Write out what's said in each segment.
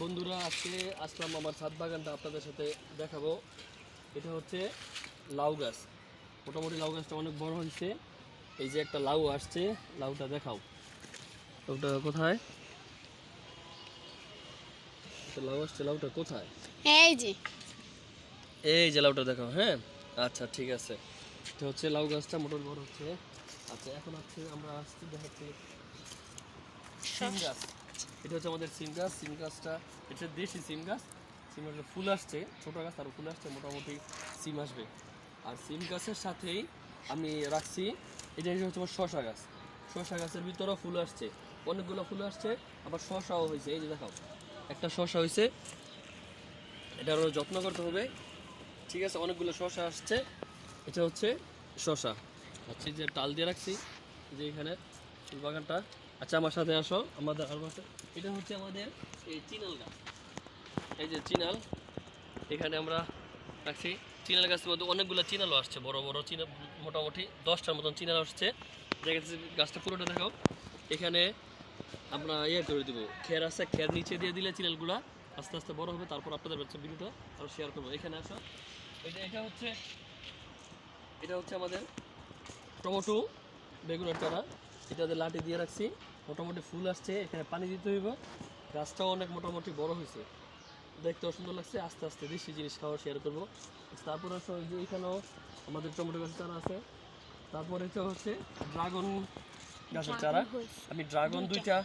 বন্ধুরা আজকে আসলাম আমার ছাদ বাগানটা আপনাদের সাথে দেখাবো। এটা হচ্ছে লাউ গাছ। মোটামুটি লাউ গাছটা অনেক বড় হয়েছে। এই যে একটা লাউ আসছে লাউটা দেখাও। লাউটা কোথায়? লাউ আসছে লাউটা কোথায়? এই যে। এই যে লাউটা দেখাও হ্যাঁ? আচ্ছা ঠিক আছে। এটা হচ্ছে লাউ গাছটা মোটর বড় হচ্ছে। আচ্ছা এখন হচ্ছে আমরা আসছি দেখাচ্ছি গাছ। এটা হচ্ছে আমাদের সিম গাছ। সিম গাছটা, এটা দেশি সিম গাছ। সিম গাছের ফুল আসছে, ছোটো গাছ আর ফুল আসছে, মোটামুটি সিম আসবে। আর সিম গাছের সাথেই আমি রাখছি, এটা হচ্ছে আমার শশা গাছ। শশা গাছের ভিতরেও ফুল আসছে। অনেকগুলো ফুল আসছে, আবার শশাও হয়েছে, এই যে দেখাও। একটা শশা হয়েছে এটারও যত্ন করতে হবে। ঠিক আছে, অনেকগুলো শশা আসছে, এটা হচ্ছে শশা আচ্ছা যে টাল দিয়ে রাখছি যে এখানে বাগানটা। আচ্ছা আমার সাথে আসো। আমাদের আর এটা হচ্ছে আমাদের এই চিনাল গাছ। এই যে চিনাল, এখানে আমরা রাখছি। চিনাল গাছের মধ্যে অনেকগুলো চিনালও আসছে, বড় বড় চিনা, মোটামুটি দশটার মতন চিনাল আসছে। দেখা যাচ্ছে গাছটা পুরোটা দেখো। এখানে আমরা ইয়ে করে দেবো, খের আছে, খের নিচে দিয়ে দিলে চিনালগুলা আস্তে আস্তে বড় হবে। তারপর আপনাদের হচ্ছে ভিডিওটা আরও শেয়ার করব। এখানে আসো। এটা এটা হচ্ছে এটা হচ্ছে আমাদের টমেটো বেগুনের চারা। এটাতে লাঠি দিয়ে রাখছি। মোটামুটি ফুল আসছে এখানে পানি দিতে হইব। গাছটাও অনেক মোটামুটি বড় হয়েছে। দেখতেও সুন্দর লাগছে আস্তে আস্তে দেশি জিনিস খাওয়া শেয়ার করব। তারপর যে এখানেও আমাদের টমেটো গাছের চারা আছে। তারপরে তো হচ্ছে ড্রাগন গাছের চারা। আমি ড্রাগন দুইটা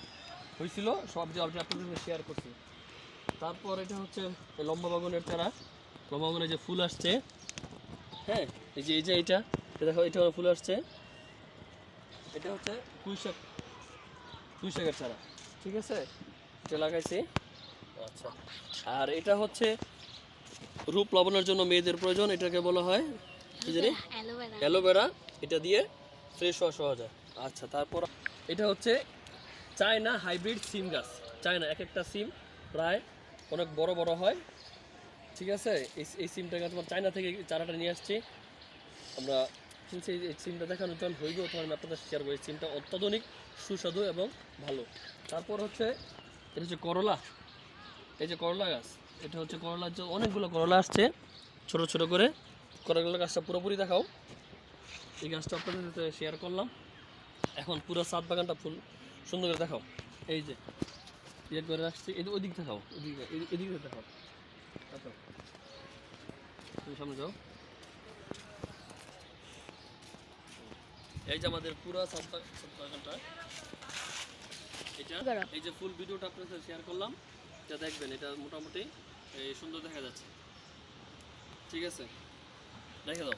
হয়েছিল সব যে আপনাদের সাথে শেয়ার করছি। তারপর এটা হচ্ছে লম্বা বাগানের চারা। লম্বা বাগানে যে ফুল আসছে হ্যাঁ এই যে এই যে এইটা এটা দেখো এটা ফুল আসছে। এটা হচ্ছে পুঁই শাক পুঁই শাকের চারা। ঠিক আছে? এটা লাগাইছি। আচ্ছা। আর এটা হচ্ছে রূপ লবণের জন্য মেয়েদের প্রয়োজন এটাকে বলা হয়। কি জানি? Aloe vera. Aloe vera. এটা দিয়ে ফ্রেশ হওয়া সহজ হয়। আচ্ছা তারপর এটা হচ্ছে চায়না হাইব্রিড সিম গাছ। চায়না এক একটা সিম প্রায় অনেক বড় বড় হয়। ঠিক আছে? এই এই সিমটাকে তোমার চায়না থেকে চারাটা নিয়ে আসছি। আমরা কিনছি এই সিমটা দেখানোর জন্য হইব, তোমার আমি আপনাদের শেয়ার এই সিমটা অত্যাধুনিক, সুস্বাদু এবং ভালো। তারপর হচ্ছে, এটা হচ্ছে করলা। এই যে করলা গাছ, এটা হচ্ছে করলার যে অনেকগুলো করলা আসছে। ছোট ছোট করে। করলা গাছটা পুরোপুরি দেখাও। এই গাছটা আপনাদের সাথে শেয়ার করলাম। এখন পুরো সাত বাগানটা ফুল, সুন্দর করে দেখাও। এই যে ইয়ে করে রাখছি। এই ওদিক দেখাও, ওদিকে, এদিক- দেখাও। দেখাও। তুমি সামনে যাও। এই যে আমাদের পুরো সাত সপ্তাহ ঘণ্টা এটা। এই যে ফুল ভিডিওটা আপনার সাথে শেয়ার করলাম এটা দেখবেন এটা মোটামুটি এই সুন্দর দেখা যাচ্ছে। ঠিক আছে? দেখে দাও।